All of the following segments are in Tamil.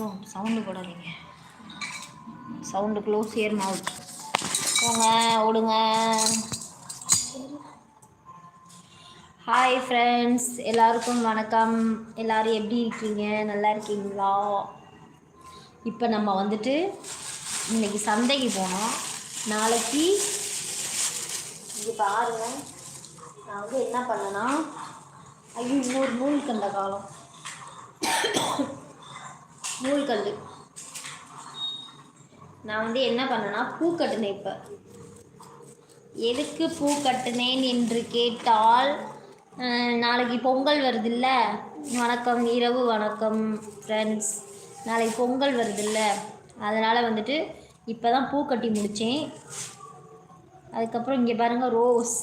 ஓ சவுண்டு போடாதீங்க. சவுண்டு க்ளோஸ் இயர் மவுத் போங்க ஓடுங்க. ஹாய் ஃப்ரெண்ட்ஸ் எல்லாருக்கும் வணக்கம். எல்லோரும் எப்படி இருக்கீங்க? நல்லா இருக்கீங்களா? இப்போ நம்ம வந்துட்டு இன்னைக்கு சந்தைக்கு போனோம். நாளைக்கு இங்கே பாருங்க. நான் வந்து என்ன பண்ணேன்னா ஐயோ இன்னொரு நூலுக்கு கண்ட காலம். நூல்கல் நான் வந்து என்ன பண்ணேன்னா பூ கட்டினேன் இப்போ. எதுக்கு பூ கட்டினேன் என்று கேட்டால் நாளைக்கு பொங்கல் வருதுல்ல. வணக்கம் இரவு வணக்கம் ஃப்ரெண்ட்ஸ் நாளைக்கு பொங்கல் வருதுல்ல. அதனால் வந்துட்டு இப்போ தான் பூ கட்டி முடித்தேன் அதுக்கப்புறம் இங்கே பாருங்கள் ரோஸ்.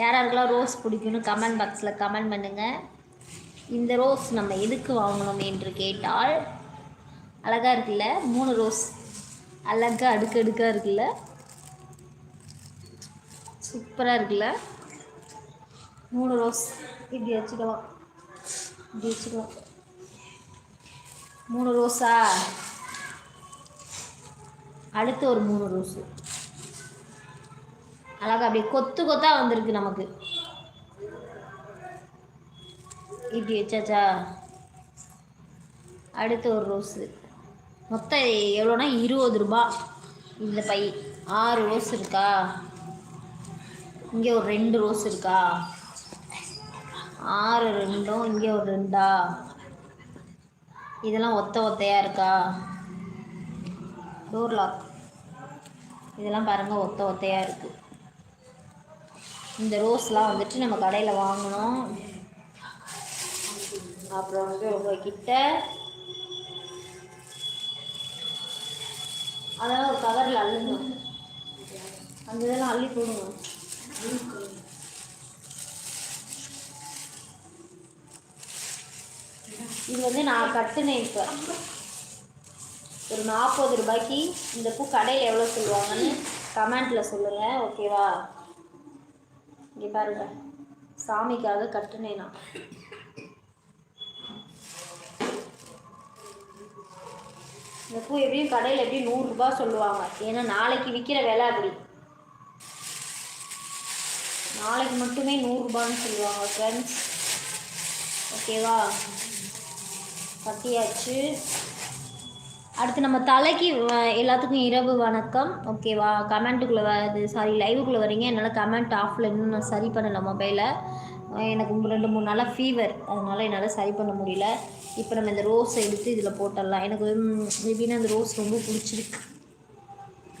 யார் யாருக்கெல்லாம் ரோஸ் பிடிக்கும்னு கமெண்ட் பாக்ஸில் கமெண்ட் பண்ணுங்கள் இந்த ரோஸ் நம்ம எதுக்கு வாங்கணும் என்று கேட்டால் அழகாக இருக்குல்ல? மூணு ரோஸ். அழகாக அடுக்கு அடுக்காக இருக்குல்ல? சூப்பராக இருக்குல்ல? மூணு ரோஸ். இப்படி வச்சுக்கலாம். இப்படி வச்சுக்கலாம். மூணு ரோஸா? அடுத்து ஒரு மூணு ரோஸு. அழகா அப்படியே கொத்து கொத்தாக வந்திருக்கு நமக்கு. இப்படி வச்சாச்சா அடுத்து ஒரு ரோஸு. மொத்தம் எவ்வளோனா இருபது ரூபா. இந்த பை ஆறு ரோஸ் இருக்கா? இங்கே ஒரு ரெண்டு ரோஸ் இருக்கா? ஆறு ரெண்டும் இங்கே ஒரு ரெண்டா? இதெல்லாம் ஒத்த ஒத்தையாக இருக்கா? டோர் லாக் இதெல்லாம் பாருங்கள் ஒத்த ஒத்தையாக இருக்குது இந்த ரோஸ்லாம் வந்துட்டு நம்ம கடையில் வாங்கினோம் அப்புறம் வந்து உங்ககிட்ட அதெல்லாம் ஒரு கவரில் அள்ளுங்க அந்த இதெல்லாம் அள்ளி போடுங்க. இது வந்து நான் கட்டுனேன் இப்போ. ஒரு நாற்பது ரூபாய்க்கு இந்த பூ கடையில் எவ்வளோ சொல்லுவாங்கன்னு கமெண்ட்டில் சொல்லுங்கள் ஓகேவா இங்கே பாருங்க. சாமிக்காக கட்டுனேன் நான். இந்த பூ எப்படியும் கடையில் எப்படியும் நூறுரூபா சொல்லுவாங்க. ஏன்னா நாளைக்கு விற்கிற விலை அப்படி. நாளைக்கு மட்டுமே நூறுரூபான்னு சொல்லுவாங்க ஃப்ரெண்ட்ஸ் ஓகேவா கட்டியாச்சு அடுத்து நம்ம தலைக்கு எல்லாத்துக்கும் இரவு வணக்கம். ஓகேவா கமெண்ட்டுக்குள்ளே வருது சாரி லைவுக்குள்ளே வரீங்க. என்னால் கமெண்ட் ஆஃபில் இன்னும் நான் சரி பண்ணலை மொபைலை. எனக்கு ரெண்டு மூணு நாளாக ஃபீவர் அதனால் என்னால் சரி பண்ண முடியல. இப்போ நம்ம இந்த ரோஸை எடுத்து இதில் போட்டுடலாம் எனக்கு ம், எப்படின்னா இந்த ரோஸ் ரொம்ப பிடிச்சிருக்கு.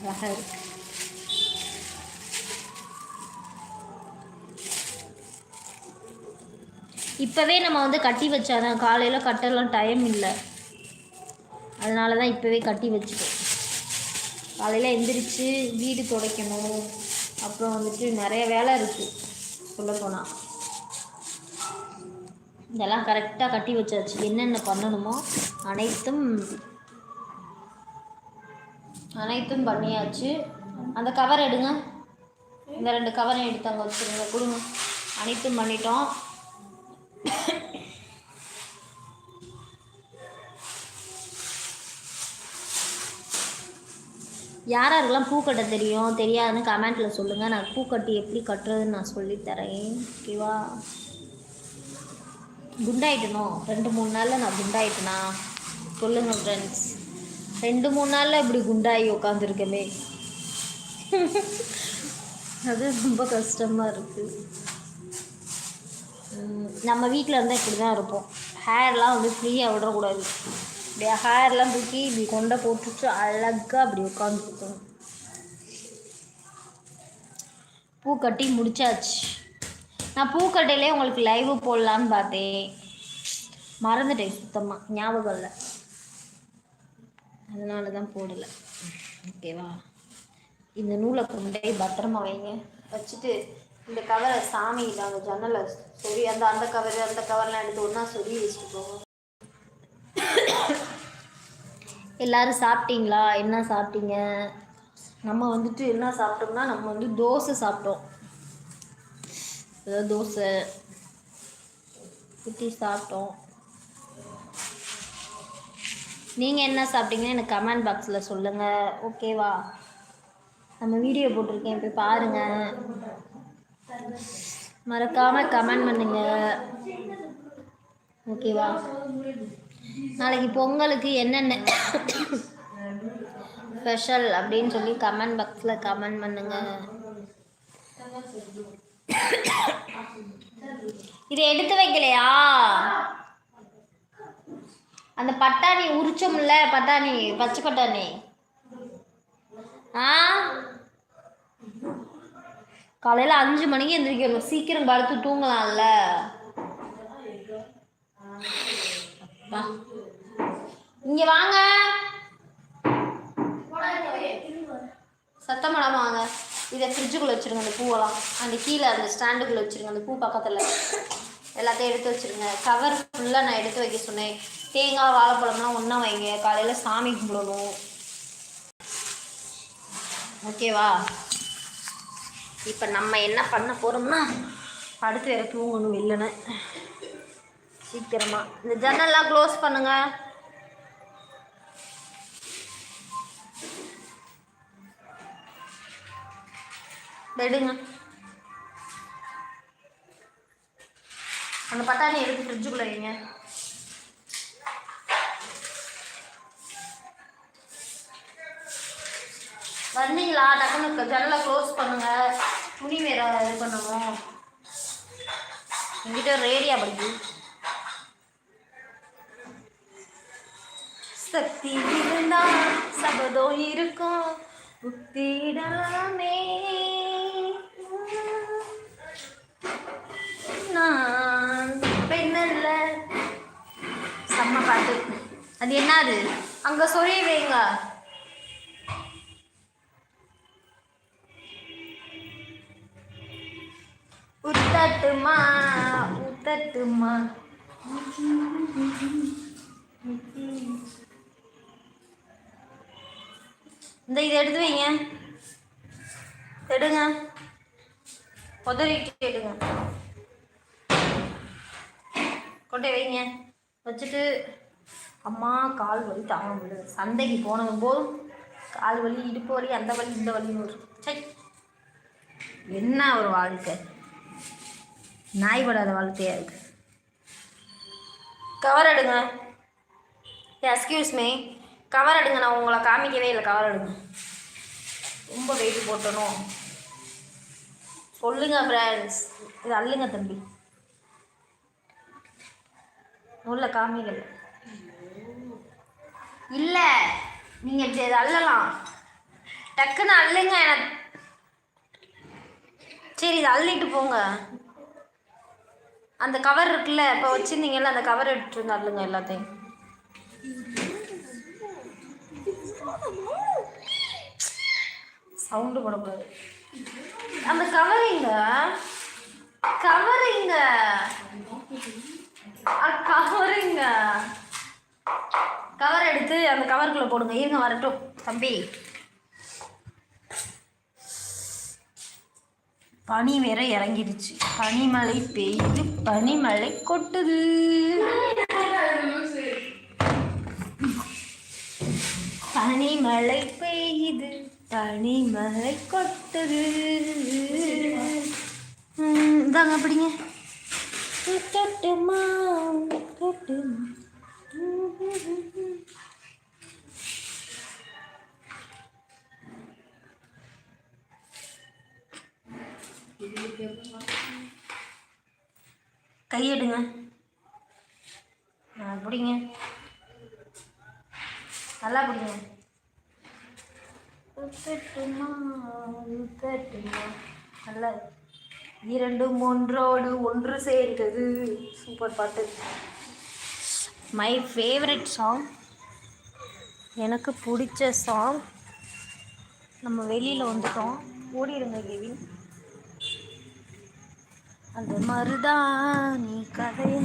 அழகாக இருக்கு. இப்போவே நம்ம வந்து கட்டி வச்சாதான் காலையில் கட்டலாம் டைம் இல்லை. அதனால தான் இப்போவே கட்டி வச்சுட்டோம். காலையில் எந்திரிச்சு வீடு துடைக்கணும். அப்புறம் வந்துட்டு நிறைய வேலை இருக்குது சொல்லப்போனால் இதெல்லாம் கரெக்டாக கட்டி வச்சாச்சு. என்னென்ன பண்ணணுமோ அனைத்தும் அனைத்தும் பண்ணியாச்சு. அந்த கவர் எடுங்க. இந்த ரெண்டு கவரை எடுத்து அங்கே வச்சுருங்க. கொடுங்க. அனைத்தும் பண்ணிட்டோம். யார் யாருக்கெல்லாம் பூ கட்ட தெரியும் தெரியாதுன்னு கமெண்ட்டில் சொல்லுங்கள் நான் பூ கட்டி எப்படி கட்டுறதுன்னு நான் சொல்லித்தரேன் ஓகேவா? குண்டாயிட்டணும் ரெண்டு மூணு நாளில் நான் குண்டாயிட்டேனா? சொல்லுங்கள் ஃப்ரெண்ட்ஸ் ரெண்டு மூணு நாளில் இப்படி குண்டாகி உட்காந்துருக்கமே அது ரொம்ப கஷ்டமாக இருக்குது நம்ம வீட்டில் இருந்தால் இப்படி தான் இருப்போம். ஹேர்லாம் வந்து ஃப்ரீயாக விடக்கூடாது. இப்படி ஹேர்லாம் தூக்கி இப்படி கொண்டை போட்டுட்டு அழகாக அப்படி உட்காந்துருக்கணும் பூ கட்டி முடிச்சாச்சு. நான் பூக்கட்டையிலே உங்களுக்கு லைவ் போடலான்னு பார்த்தேன். மறந்துட்டேன் சுத்தமாக ஞாபகம் இல்லை. அதனால தான் போடலை ஓகேவா இந்த நூலை கொண்டே பத்திரமா வைங்க. வச்சுட்டு இந்த கவரை சாமி அந்த ஜன்னலை சொறி அந்த அந்த கவர் அந்த கவர்லாம் எடுத்து ஒன்றா சொறி வச்சுட்டு போவோம் எல்லாரும் சாப்பிட்டீங்களா? என்ன சாப்பிட்டீங்க? நம்ம வந்துட்டு என்ன சாப்பிட்டோம்னா நம்ம வந்து தோசை சாப்பிட்டோம். அதாவது தோசை. ஊற்றி சாப்பிட்டோம். நீங்கள் என்ன சாப்பிட்டீங்கன்னு எனக்கு கமெண்ட் பாக்ஸில் சொல்லுங்கள் ஓகேவா நம்ம வீடியோ போட்டிருக்கேன். போய் பாருங்கள் மறக்காமல் கமெண்ட் பண்ணுங்க. ஓகேவா நாளைக்கு பொங்கலுக்கு என்னென்ன ஸ்பெஷல் அப்படின்னு சொல்லி கமெண்ட் பாக்ஸில் கமெண்ட் பண்ணுங்கள் இதை எடுத்து வைக்கலையா? அந்த பட்டாணி உரிச்சோம்ல பட்டாணி பச்சை பட்டாணி. ஆ? காலையில் அஞ்சு மணிக்கு எந்திரிக்கணும். சீக்கிரம் படுத்து தூங்கலாம்ல. இங்க வாங்க. சத்தம் வாங்க. இதை ஃப்ரிட்ஜுக்குள்ளே வச்சுருங்க அந்த பூவெல்லாம். அந்த கீழே அந்த ஸ்டாண்டுக்குள்ளே வச்சுருங்க அந்த பூ பக்கத்தில். எல்லாத்தையும் எடுத்து வச்சுருங்க. கவர் ஃபுல்லாக நான் எடுத்து வைக்க சொன்னேன். தேங்காய் வாழைப்பழம்லாம் ஒன்றா வைங்க. காலையில் சாமி கும்பிடணும். ஓகேவா இப்போ நம்ம என்ன பண்ண போகிறோம்னா படுத்து வேறு தூங்கணும் இல்லைன்னு. சீக்கிரமாக இந்த ஜன்னல்லாம் க்ளோஸ் பண்ணுங்கள் எடுங்க அந்த பட்டாணி எடுத்து ஃப்ரிட்ஜுக்குள்ள வைங்க. வந்தீங்களா? டக்குனு ஜன்னலை க்ளோஸ் பண்ணுங்க. துணி வேற இது பண்ணணும். எங்கிட்ட ரேடியா படிக்கு சக்தி இருந்தா சபதம் இருக்கும். புத்திடலாமே. நான் பெண்ணல்ல செம்ம பாட்டு. அது என்னது? அங்க சொல்லி வைங்க உத்தட்டுமா உத்தட்டுமா. இந்த இதை எடுத்து வைங்க. எடுங்க. உதவிட்டு எடுங்க கொண்டே வைங்க. வச்சுட்டு அம்மா கால் வலி தாங்க முடியல சந்தைக்கு போனவங்க போதும் கால் வலி இடுப்பு வலி அந்த வலி இந்த வலின்னு ஒரு சை. என்ன ஒரு வாழ்க்கை? நாய்படாத வாழ்க்கையா இருக்கு கவர் எடுங்க. எஸ்கியூஸ் மீ கவர் எடுங்க. நான் உங்களை காமிக்கவே இல்லை. கவர் எடுங்க. ரொம்ப வெயிட் போட்டணும். சொல்லுங்க ஃப்ரெண்ட்ஸ் இது அள்ளுங்க தம்பி. உள்ள காமிக்கல இல்லை நீங்கள் இப்படி அள்ளலாம் டக்குன்னு அள்ளுங்க எனக்கு சரி இதை அள்ளிட்டு போங்க. அந்த கவர் இருக்குல்ல இப்போ வச்சுருந்தீங்கல்ல அந்த கவர் எடுத்துட்டு அள்ளுங்க எல்லாத்தையும். சவுண்டு போடக்கூடாது அந்த கவரிங்க கவரிங்க கவருங்க. கவர் எடுத்து அந்த கவருக்குள்ள போடுங்க. இருங்க வரட்டும். தம்பி. பனி வேற இறங்கிடுச்சு. பனிமழை பெய்யுது. பனிமழை கொட்டுது. பனிமழை பெய்யுது. பனிமழை கொட்டுது. இதாங்க அப்படிங்க கையெடுங்க. பிடிங்க. நல்லா பிடிங்க. ஊத்தட்டுமா, ஊத்தட்டுமா. நல்லா இரண்டும் ஒன்றோடு ஒன்று சேர்ந்தது. சூப்பர் பாட்டு. மை ஃபேவரட் சாங் எனக்கு பிடிச்ச சாங் நம்ம வெளியில் வந்துட்டோம். ஓடிடுங்க கெவின். அந்த மருதாணி கதையை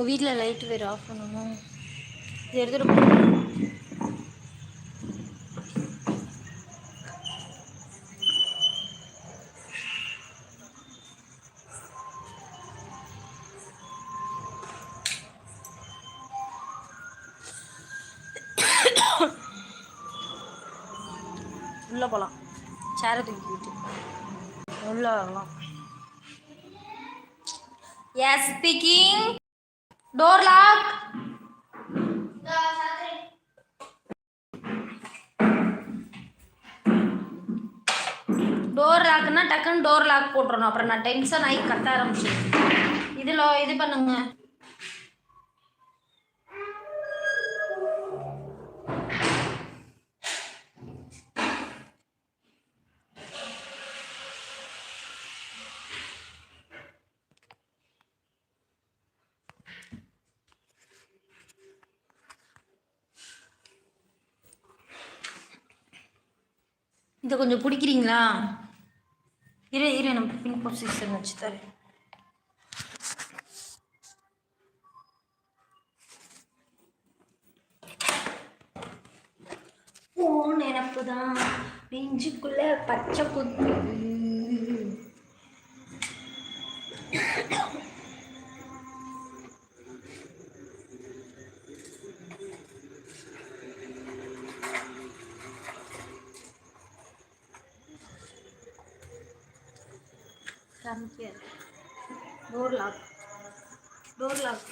உங்கள் வீட்டில் லைட் வேறு ஆஃப் பண்ணணும்? இது எடுத்துகிட்டு போ. உள்ளே போகலாம் சேரை தூக்கிட்டு உள்ளே வரலாம். Yes speaking door lock door லாக்னா டக்குன்னு டோர் லாக் போட்டுறணும் அப்புறம் நான் டென்ஷன் ஆகி கத்த ஆரம்பிச்சேன். இதில் இது பண்ணுங்க. இதை கொஞ்சம் பிடிக்கிறீங்களா? இரு இரு நம்ம பின் பொசிஷன் வச்சு தரேன். ஓ நினப்பு தான் நெஞ்சுக்குள்ள பச்சை குத்து. சமைக்காது door lock door lock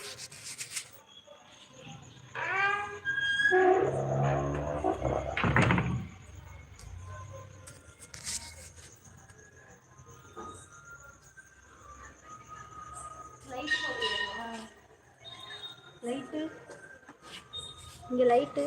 light இங்கே லைட்டு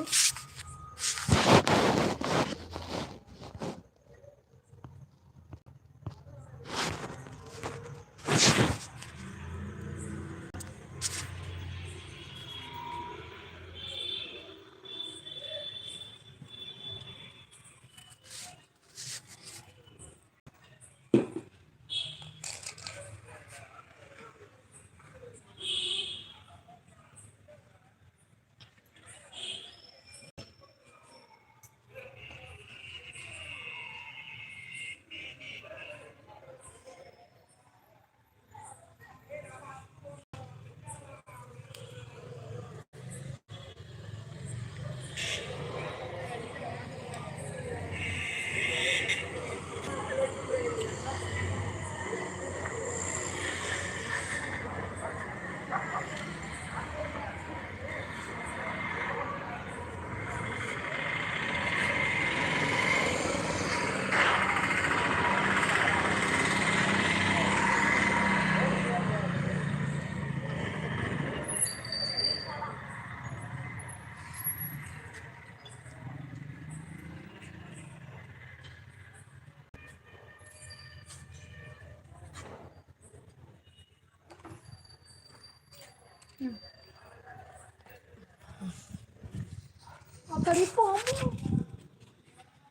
அப்படி போகும்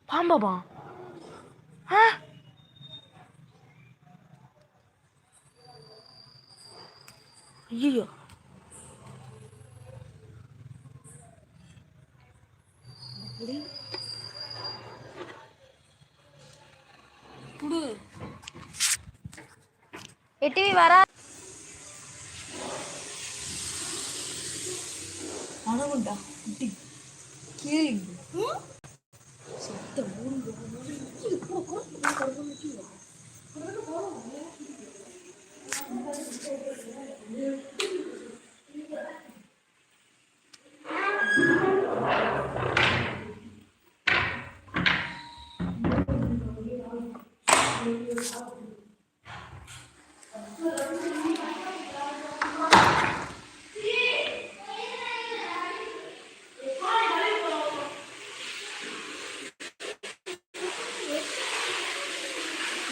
பாம்பாபா ஆ? ஐயோ எட்டிவி வரா. அழகுண்டா குட்டி. கேளுங்க சத்தம்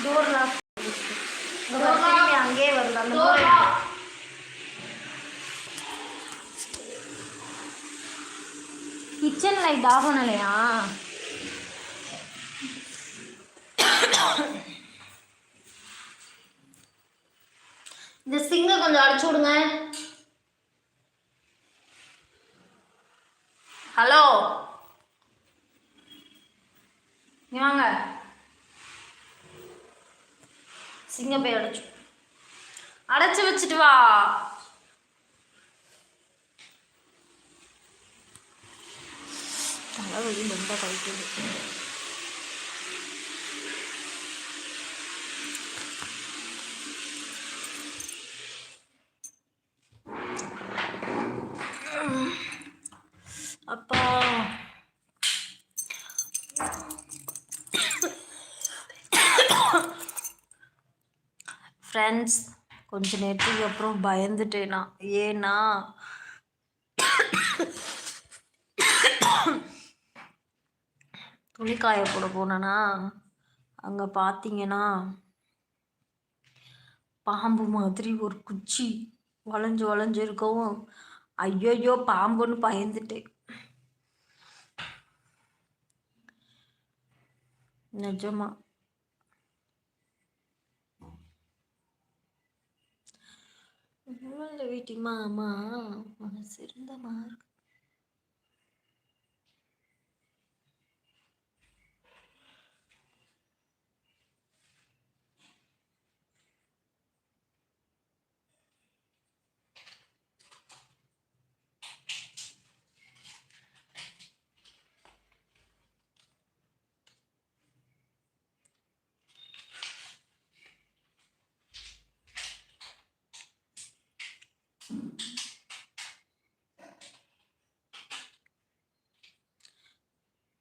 டோர் லாக் திரும்பி அங்கேயே வருது அந்த door கிச்சன் லைட் ஆகணும் இல்லையா இந்த சிங்கை கொஞ்சம் அடிச்சு விடுங்க. ஹலோ? வாங்க. சிங்க போய் அடைச்சு. அடைச்சு வச்சுட்டு வா. தலைவலி ரொம்ப கழிக்குது அப்பா. ஃப்ரெண்ட்ஸ் கொஞ்ச நேரத்துக்கு அப்புறம் பயந்துட்டேனா? ஏன்னா துணி காய போட போனேன்னா அங்கே பார்த்தீங்கன்னா பாம்பு மாதிரி ஒரு குச்சி வளைஞ்சு வளைஞ்சு இருக்கவும் ஐயோயோ பாம்புன்னு பயந்துட்டேன் நிஜமா உள்ள வீட்டி மாமா மனசு இருந்தமா இருக்கு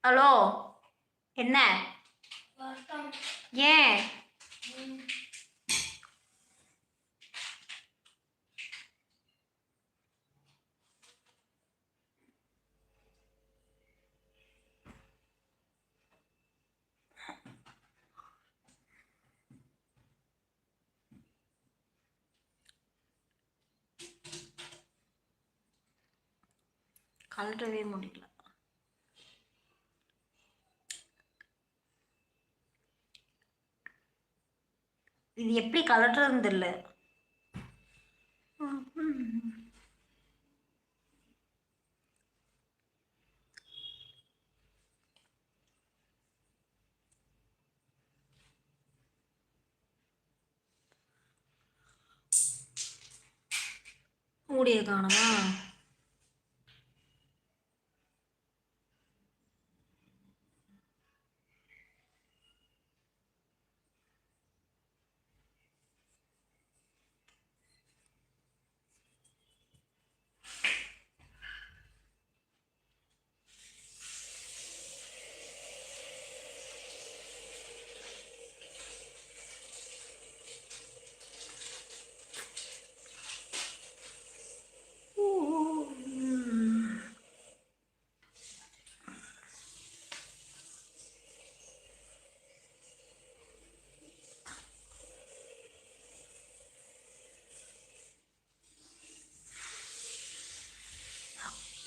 ஹலோ என்ன? ஏன்? கழட்டவே முடியல. இது எப்படி கலட்டுறதுன்னு தெரியல. மூடிய காணுமா?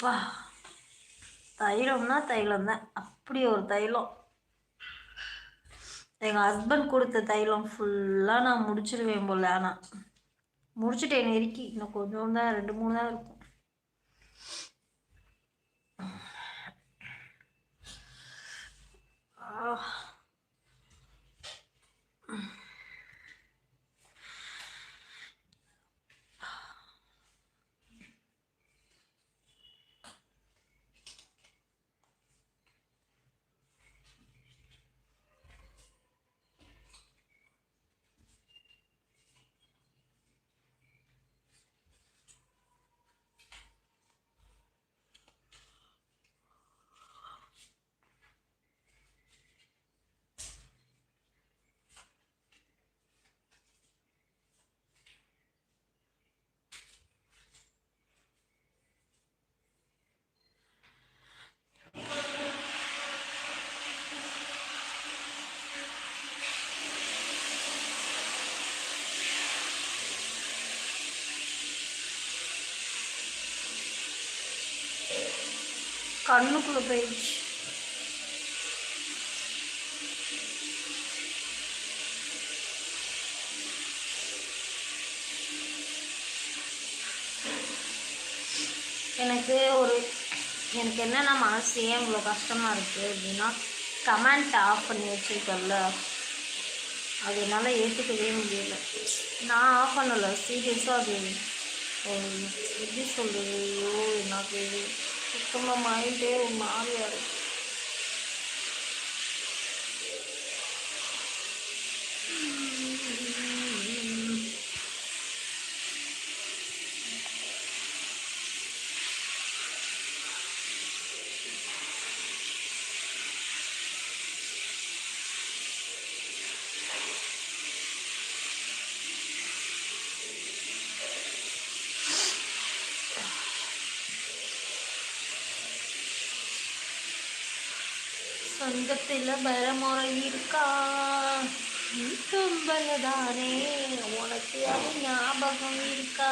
அப்பா தைலம்னா தைலம் தான் அப்படி ஒரு தைலம். எங்கள் ஹஸ்பண்ட் கொடுத்த தைலம் ஃபுல்லாக நான் முடிச்சிருவேன் போல் ஆனால் முடிச்சுட்டு என்னை இன்னும் கொஞ்சம் தான் ரெண்டு மூணு தான் இருக்கும். கண்ணுக்குள்ள போயிடுச்சு. எனக்கு ஒரு எனக்கு என்னென்ன மனசு ஏன் இவ்வளோ கஷ்டமாக இருக்குது அப்படின்னா கமெண்ட் ஆஃப் பண்ணி வச்சுருக்கல அது என்னால் ஏற்றுக்கவே முடியல. நான் ஆஃப் பண்ணலை. சீரியஸாக அது எப்படி சொல்கிறது ஐயோ எனக்கு சுத்தமாக மைண்டே ஒரு மாதிரியா இருக்கு சொந்தத்தில் பரமுறை இருக்கா? தும்பலதானே? உனக்கு அது ஞாபகம் இருக்கா?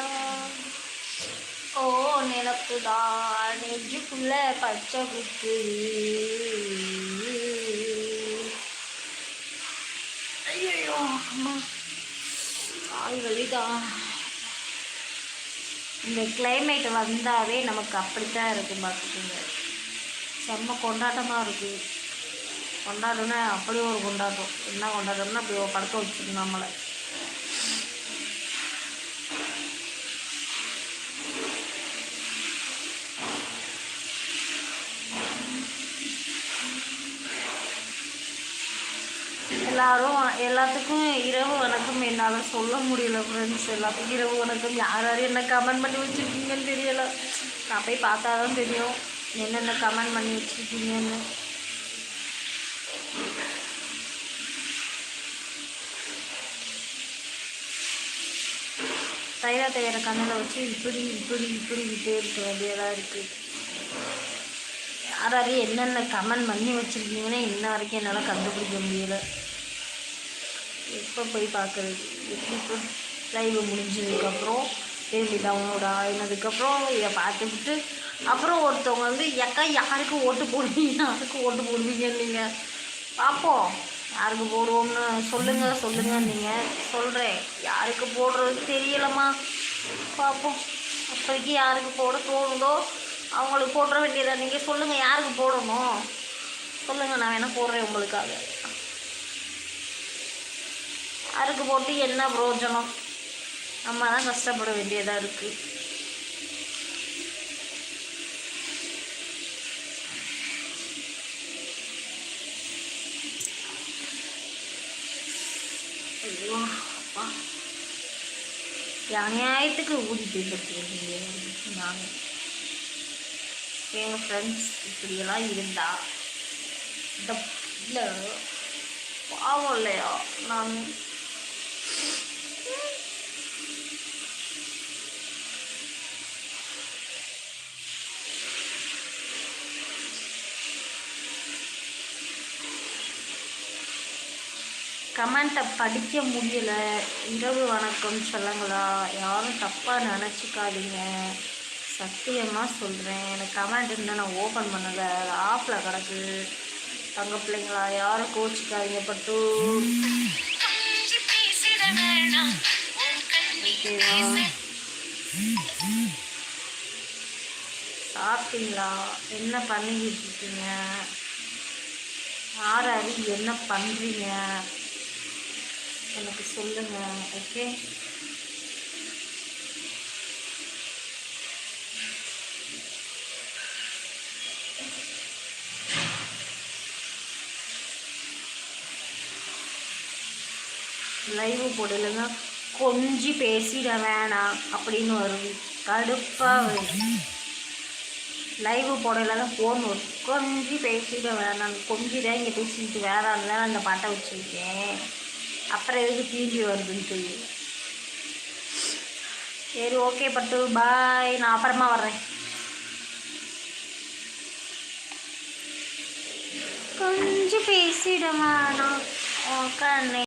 ஓ நிலப்பு தான் நெஞ்சுக்குள்ள பச்சை குத்து. ஐயோ அம்மா. ஆய் வலிதான் இந்த கிளைமேட் வந்தாவே நமக்கு அப்படித்தான் இருக்கும் பார்த்துக்கோங்க செம்ம கொண்டாட்டமாக இருக்குது கொண்டாட்டம்னா அப்படி ஒரு கொண்டாட்டம். என்ன கொண்டாட்டம்னா அப்படி ஒரு படுக்க வச்சுருக்கு நம்மளை. எல்லாரும் எல்லாத்துக்கும் இரவு வணக்கம். என்னால் சொல்ல முடியல ஃப்ரெண்ட்ஸ் எல்லாத்துக்கும் இரவு வணக்கம். யார் யார் என்ன கமெண்ட் பண்ணி வச்சுருக்கீங்கன்னு தெரியலை. நான் போய் பார்த்தா தான் தெரியும். என்னென்ன கமெண்ட் பண்ணி வச்சுருக்கீங்கன்னு. தைரா தையற கண்ணில் வச்சு இப்படி இப்படி இப்படி விட்டே இருக்க வேண்டியதாக இருக்குது யார் என்னென்ன கமெண்ட் பண்ணி வச்சுருக்கீங்கன்னா இன்ன வரைக்கும் என்னால் கண்டுபிடிக்க முடியலை. எப்போ போய் பார்க்குறது எப்படி இப்போ லைவ் முடிஞ்சதுக்கப்புறம் திரும்பி டவுன்லோட் ஆகினதுக்கப்புறம் இதை பார்த்துக்கிட்டு அப்புறம் ஒருத்தவங்க வந்து எக்கா யாருக்கு ஓட்டு போடுவீங்க? யாருக்கு ஓட்டு போடுவீங்க நீங்கள் பார்ப்போம் யாருக்கு போடுவோம்னு சொல்லுங்கள் சொல்லுங்கள் நீங்கள் சொல்கிறேன் யாருக்கு போடுறது தெரியலம்மா. பார்ப்போம் அப்போதைக்கு யாருக்கு போட தோணுதோ அவங்களுக்கு போடுற வேண்டியதாக நீங்கள் சொல்லுங்கள் யாருக்கு போடணும்? சொல்லுங்கள் நான் வேணால் போடுறேன் உங்களுக்காக. யாருக்கு போட்டு என்ன பிரயோஜனம்? நம்ம தான் கஷ்டப்பட வேண்டியதாக இருக்குது ஐயோ அப்பா அநியாயத்துக்கு ஊதி பேசிருக்கீங்க நான். எங்கள் ஃப்ரெண்ட்ஸ் இப்படியெல்லாம் இருந்தா இந்த இல்லை பாவம் இல்லையா? நான் கமெண்ட்டை படிக்க முடியல. இரவு வணக்கம் சொல்லுங்களா? யாரும் தப்பாக நினச்சிக்காதீங்க. சத்தியமாக சொல்கிறேன் எனக்கு கமெண்ட் இருந்தால் நான் ஓப்பன் பண்ணலை. அது ஆஃபில் கிடக்கு. தங்க பிள்ளைங்களா யாரும் கோச்சிக்காதீங்க பட்டு. சாப்பிட்டீங்களா? என்ன பண்ணிக்கிட்டு இருக்கீங்க? யார் அறி என்ன பண்ணுறீங்க எனக்கு சொல்லுங்க ஓகே லைவ் போடலைங்க கொஞ்சி பேசிட வேணாம் அப்படின்னு வரும் கடுப்பாக வரும் லைவ் போடல தான் ஃபோன் வரும் கொஞ்சி பேசிட வேணாம் கொஞ்சி தான் இங்கே பேசிட்டு வேறாம் அந்த பாட்டை வச்சுருக்கேன். அப்புறம் எதுக்கு தீண்டி வருதுன்னு தெரியல. சரி ஓகே பட்டு. பாய் நான் அப்புறமா வர்றேன். கொஞ்சம் பேசிடுமா? நான் ஓ